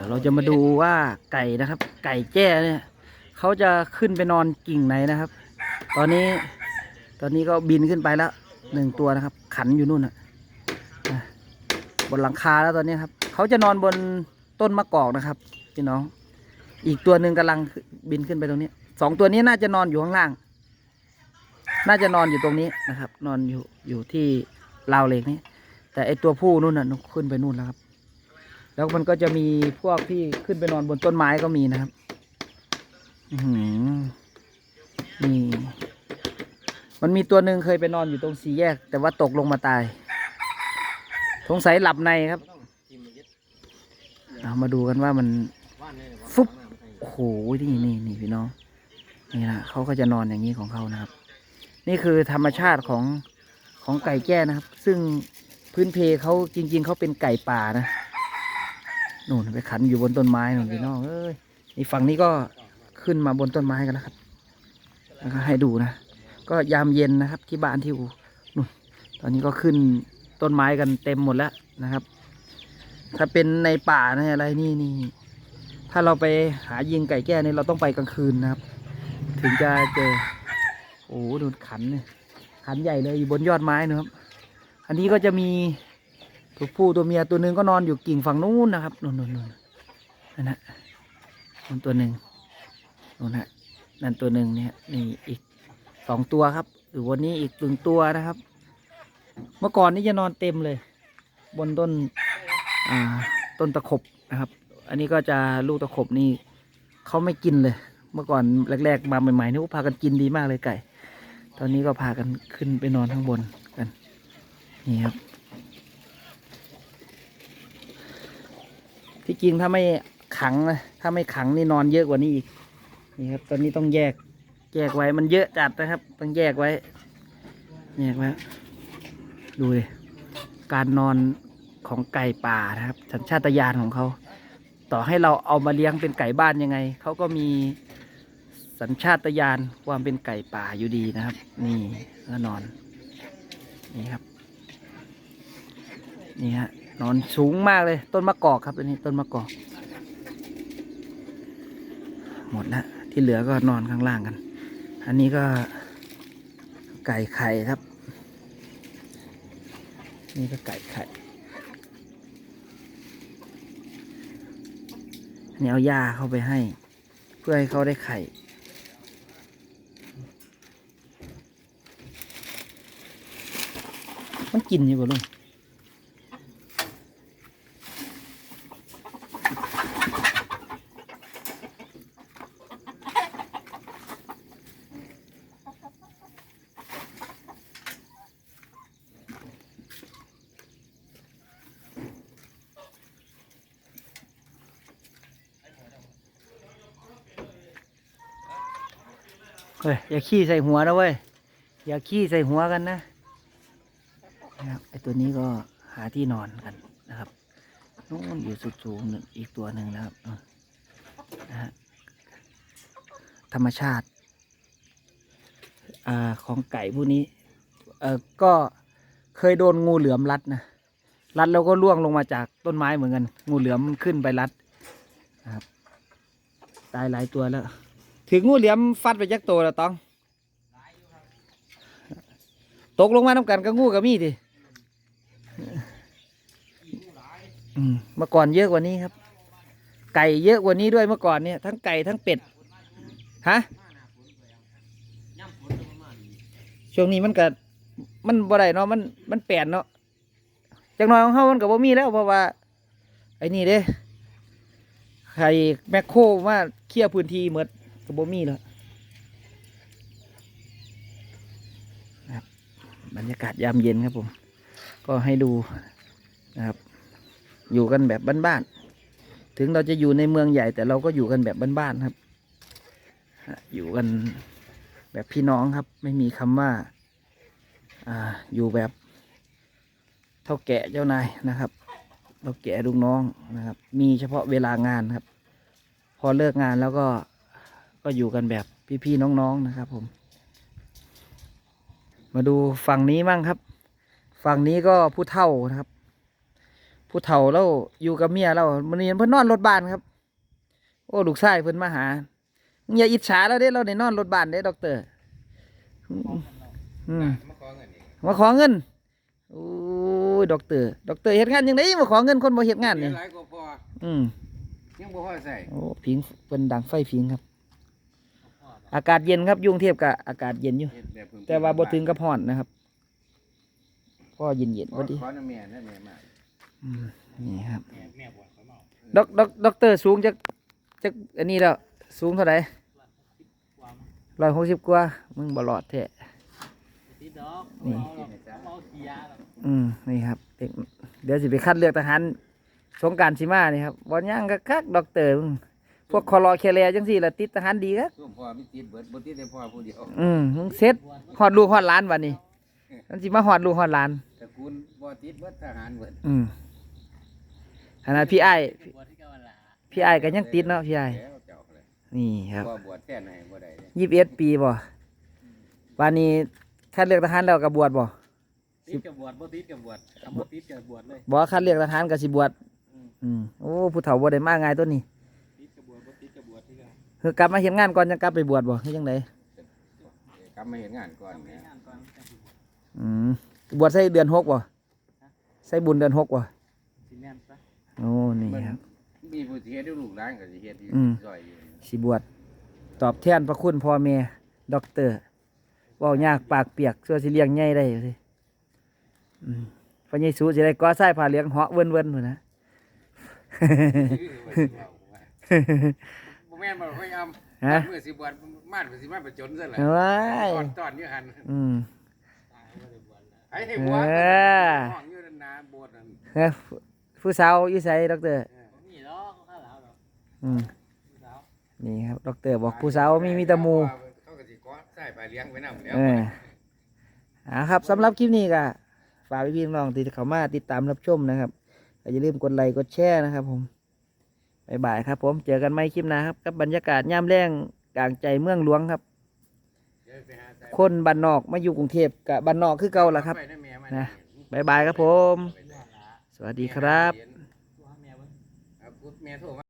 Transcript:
ดี๋ยวเราจะมาดูว่าไก่นะครับ ไก่แจ้เนี่ยเขาจะขึ้นไปนอนกิ่งไหนนะครับ ตอนนี้ตอนนี้ก็บินขึ้นไปแล้วหนึ่งตัวนะครับ ขันอยู่นู่นน่ะบนหลังคาแล้วตอนนี้ครับเขาจะนอนบนต้นมะกอกนะครับพี่น้อง อีกตัวหนึ่งกำลังบินขึ้นไปตรงนี้สองตัวนี้น่าจะนอนอยู่ข้างล่าง น่าจะนอนอยู่ตรงนี้นะครับ นอนอยู่อยู่ที่ราวเหล็กนี้แต่ไอตัวผู้นู่นน่ะขึ้นไปนู่นแล้วครับ แล้วมันก็จะมีพวกที่ขึ้นไปนอนบนต้นไม้ก็มีนะครับอือหือนี่มันมีตัวหนึ่งเคยไปนอนอยู่ตรงสี่แยก แต่ว่าตกลงมาตาย สงสัยหลับในครับเอามาดูกันว่ามันฟุบโอ้โหนี่นี่นี่พี่น้องนี่นะเขาก็จะนอนอย่างนี้ของเขานะครับ นี่คือธรรมชาติของของไก่แจ้นะครับ ซึ่งพื้นเพเขาจริง ๆเขาเป็นไก่ป่านะ นู่นไปขันอยู่บนต้นไม้นู่นพี่น้องเอ้ยนี่ฝั่งนี้ก็ขึ้นมาบนต้นไม้กันแล้วครับแล้วก็ให้ดูนะ ก็ยามเย็นนะครับ ที่บ้านที่อูนู่นตอนนี้ก็ขึ้นต้นไม้กันเต็มหมดแล้วนะครับ ถ้าเป็นในป่าในอะไรนี่นี่ถ้าเราไปหายิงไก่แก้นี่เราต้องไปกลางคืนนะครับ ถึงจะเจอโอ้โหดูขันเนี่ยขันใหญ่เลยอยู่บนยอดไม้นะครับ อันนี้ก็จะมี ตัวผู้ตัวเมียตัวหนึ่งก็นอนอยู่กิ่งฝั่งนู้นนะครับนู่นนู่นนู่นนั่นนะนั่นตัวหนึ่งนู่นฮะนั่นตัวหนึ่งเนี่ยนี่อีกสองตัวครับอยู่บนนี้อีกหนึ่งตัวนะครับ เมื่อก่อนนี่จะนอนเต็มเลย บนต้นอ่าต้นตะขบนะครับ อันนี้ก็จะลูกตะขบนี่เขาไม่กินเลย เมื่อก่อนแรก ๆ มาใหม่ๆนี่พากันกินดีมากเลยไก่ ตอนนี้ก็พากันขึ้นไปนอนข้างบนกันนี่ครับ ที่จริงถ้าไม่ขังนะถ้าไม่ขังนี่นอนเยอะกว่านี้อีกนี่ครับ ตอนนี้ต้องแยก แยกไว้มันเยอะจัดนะครับ ต้องแยกไว้แยกไว้ดูเลยการนอนของไก่ป่านะครับสัญชาตญาณของเขาต่อให้เราเอามาเลี้ยงเป็นไก่บ้านยังไงเขาก็มีสัญชาตญาณความเป็นไก่ป่าอยู่ดีนะครับ นี่ก็นอนนี่ครับ นี่ฮะ นอนสูงมากเลย ต้นมะกอกครับอันนี้ต้นมะกอก หมดแล้วที่เหลือก็นอนข้างล่างกัน อันนี้ก็ไก่ไข่ครับ นี่ก็ไก่ไข่อันนี้เอาหญ้าเข้าไปให้ เพื่อให้เขาได้ไข่มันกินอยู่บ่ลุง เฮ้ยอย่าขี้ใส่หัวนะเว้ย อย่าขี้ใส่หัวกันนะนะครับไอตัวนี้ก็หาที่นอนกันนะครับนู่นอยู่สุดสูงหนึ่งอีกตัวหนึ่งนะครับนะฮะธรรมชาติอาของไก่พวกนี้เออก็เคยโดนงูเหลือมรัดนะรัดแล้วก็ล่วงลงมาจากต้นไม้เหมือนกัน งูเหลือมมันขึ้นไปรัดนะครับตายหลายตัวแล้ว ถึงงูเหลือมฟัดไปจักตัวแล้วต้องตกลงมาน้ำกันกับงูกับมีดิเมื่อก่อนเยอะกว่านี้ครับ ไก่เยอะกว่านี้ด้วยเมื่อก่อนเนี่ยทั้งไก่ทั้งเป็ดฮะช่วงนี้มันก็มันบ่ได้เนาะมันมันแปลนเนาะจังน้อยของเฮามันก็บ่มีแล้วเพราะว่าไอ้นี่เด้ใครแมคโครมาเคลียร์พื้นที่หมด ก็บ่มีแล้วครับรรยากาศยามเย็นครับผม ก็ให้ดูนะครับ อยู่กันแบบบ้านๆถึงเราจะอยู่ในเมืองใหญ่ แต่เราก็อยู่กันแบบบ้านๆครับ อยู่กันแบบพี่น้องครับ ไม่มีคำว่าอ่าอยู่แบบเท่าแก่เจ้านายนะครับเท่าแก่ลูกน้องนะครับ มีเฉพาะเวลางานครับ พอเลิกงานแล้วก็ ก็อยู่กันแบบพี่ๆน้องๆนะครับ ผม มาดูฝั่งนี้มั่งครับ ฝั่งนี้ก็ผู้เฒ่านะครับ ผู้เฒ่าเราอยู่กับเมียเรามันนี้เพิ่นนอนรถบ้านครับ โอ้ลูกชายเพิ่นมาหามึงอย่าอิจฉาเราเด้เราได้นอนรถบ้านเด้ด็อกเตอร์อืมมาขอเงินอีกมาขอเงินโอ้ยด็อกเตอร์ด็อกเตอร์เฮ็ดงานยังไงมาขอเงินคนบ่เฮ็ดงานเงินี่หลายก็พออืมยังบ่พอใส่โอ้ผิงเป็นดังไฟผิงครับ อากาศเย็นครับยุงเทียบกับอากาศเย็นอยู่เฮ็ดแบบเพิ่มแต่ว่าบ่ถึงกับร้อนนะครับก็เย็นเย็นขๆอพอดีขอน้ำแม่นะแม่มาอืมนี่ครับแม่แม่บวชเขาเมาด็อกด็อกด็อกเตอร์สูงจากจากอันนี้แล้วสูงเท่าไหร่ร้อยหกสิบกว่ามึงบ่รอดแท้ติดดอกนี่เอาหรอกเอาเกียร์หรอกอืมนี่ครับเด็กเดี๋ยวสิไปคัดเลือกทหารสงกรารสิมานี่ครับบ่ย่างก็คักด็อกเตอร์มึง พวกคอรอแคแลจังซี่ละติดทหารดีครับซุ่มพ่อมีติดเบิดบ่ติดแต่พ่อผู้เดียวอืมมึงเซ็ตฮอดลูกฮอดหลานวันนี้มันสิมาฮอดลูกฮอดหลาน ตระกูลบ่ติดเบิดทหารเบิดอืมขนาดพี่ไอ้ายบวชที่เกาหลีพี่ไอ้ายก็ยังติดเนาะพี่ไอ้ายแล้วเจ้าเลยนี่ครับบ่บวชแท้ไหนบ่ได้เลยยี่สิบเอ็ดปีบ่วันนี้คัดเลือกทหารแล้วก็บวชบ่ติดกับบวชบ่ติดกับบวชทำบ่ติดกับบวชเลย บ่คัดเลือกทหารก็สิบวชอืมโอ้ผู้เฒ่าบ่ได้มาง่ายตัวนี้ คือกลับมาเฮ็ดงานก่อนจังกลับไปบวชบ่คือจังไดกลับมาเฮ็ดงานก่อนทำเนี่ยงานก่อนจะสิบวชอืมบวชใส่เดือนหกบ่ใส่บุญเดือนหกบ่สิแม่นซะโอ้นี่ครับ มีผู้ที่เฮ็ดให้ลูกหลานก็สิเฮ็ดอยู่อืม ซอยอยู่สิบวชตอบแทนพระคุณพ่อแม่ด็อกเตอร์เว้ายากปากเปียกชั่วสิเลี้ยงใหญ่ได้สิอืมพระเยซูสิได้ก่อสร้างผ้าเหลืองเหาะเวินๆพุ่นนะบ่ แม่นบ่ค่อยอำฮะ มื้อสิบวชมาดสิมาประจนซะแหละว้ายตอนตอนอยู่หั่นอืมตายบ่ได้บวชแล้วไอ้ให้บวชเออ ห้องอยู่นั่นนะโบสถ์นั่นเฮ้ยผู้สาวอยู่ไสด็อกเตอร์บ่มีดอกข้าวหลาวดอกอืมผู้สาวนี่ครับด็อกเตอร์บอกผู้สาวมีมีแตะมู เขาก็สิขอใส่ไปเลี้ยงไว้นำแล้ว เอออ่าครับสำหรับคลิปนี้ก็ฝากพี่ๆน้องๆที่เข้ามาติดตามรับชมนะครับก็อย่าลืมกดไลค์กดแชร์นะครับผม บ๊ายบายครับ ผมเจอกันใหม่คลิปหน้าครับกับบรรยากาศย่ามแรงกลางใจเมืองหลวงครับเดี๋ยวไปหาใส่คนบ้านนอกมาอยู่กรุงเทพกับบ้านนอกคือเก่าละครับไปนะแม่มานะบ๊ายบายครับผมผู้หลาสวัสดีครับ